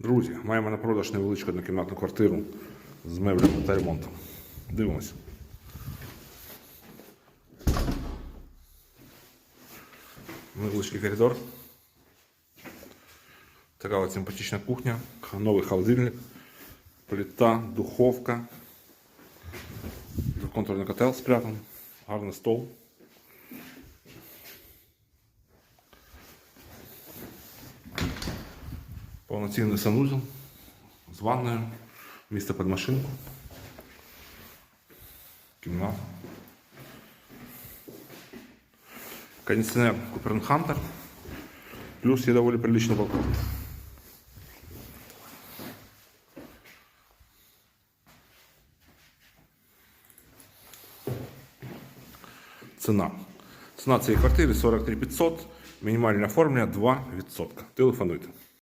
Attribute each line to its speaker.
Speaker 1: Друзі, маємо на продаж невеличку однокімнатну квартиру з меблями та ремонтом. Дивимося. Невеличкий коридор. Така от симпатична кухня, новий холодильник, плита, духовка, двоконтурний котел спрятан, гарний стол. Повноцінний санузел з ванною, місце під машинку, кімната. Кондиционер Куперн Хантер. Плюс є доволі приличний балкон. Ціна. Ціна цієї квартири 43 500, мінімальне оформлення 2%. Телефонуйте.